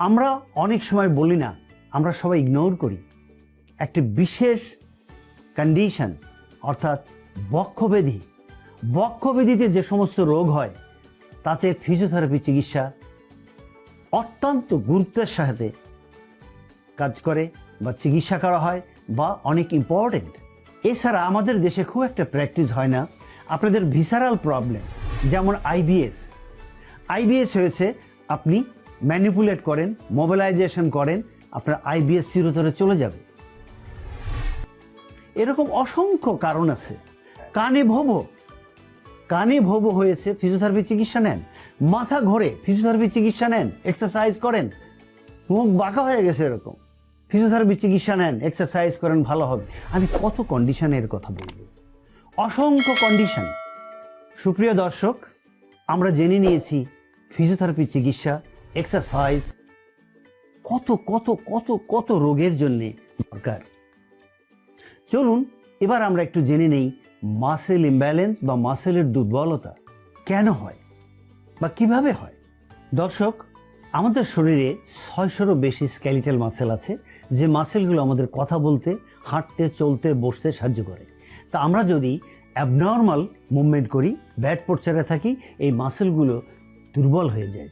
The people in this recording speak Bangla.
আমরা অনেক সময় বলি না, আমরা সবাই ইগনোর করি। একটি বিশেষ কন্ডিশন অর্থাৎ বক্ষব্যাধি, বক্ষব্যাধিতে যে সমস্ত রোগ হয়, তাতে ফিজিওথেরাপি চিকিৎসা অত্যন্ত গুরুত্বের সাথে কাজ করে বা চিকিৎসা করা হয় বা অনেক ইম্পর্টেন্ট এছাড়া আমাদের দেশে খুব একটা প্র্যাকটিস হয় না। আপনাদের ভিসারাল প্রবলেম যেমন আইবিএস আইবিএস হয়েছে আপনি ম্যানিপুলেট করেন মোবিলাইজেশন করেন, আপনার আইবিএস চিরতরে চলে যাবে। এরকম অসংখ্য কারণ আছে। কানে ভোবো কানে ভোবো হয়েছে ফিজিওথেরাপি চিকিৎসা নেন। মাথা ঘোরে ফিজিওথেরাপি চিকিৎসা নেন এক্সারসাইজ করেন। মুখ বাঁকা হয়ে গেছে এরকম। ফিজিওথেরাপি চিকিৎসা নেন এক্সারসাইজ করেন, ভালো হবে। আমি কত কন্ডিশনের কথা বলব? অসংখ্য কন্ডিশন সুপ্রিয় দর্শক, আমরা জেনে নিয়েছি ফিজিওথেরাপি চিকিৎসা এক্সারসাইজ কত কত কত কত রোগের জন্যে দরকার। চলুন, এবার আমরা একটু জেনে নেই মাসেল ইমব্যালেন্স বা মাসেলের দুর্বলতা কেন হয় বা কীভাবে হয়। দর্শক, আমাদের শরীরে ছয়শোরও বেশি স্ক্যালিটাল মাসেল আছে, যে মাসেলগুলো আমাদের কথা বলতে, হাঁটতে, চলতে, বসতে সাহায্য করে। তা আমরা যদি অ্যাবনর্মাল মুভমেন্ট করি ব্যাট পোর্চারে থাকি, এই মাসেলগুলো দুর্বল হয়ে যায়।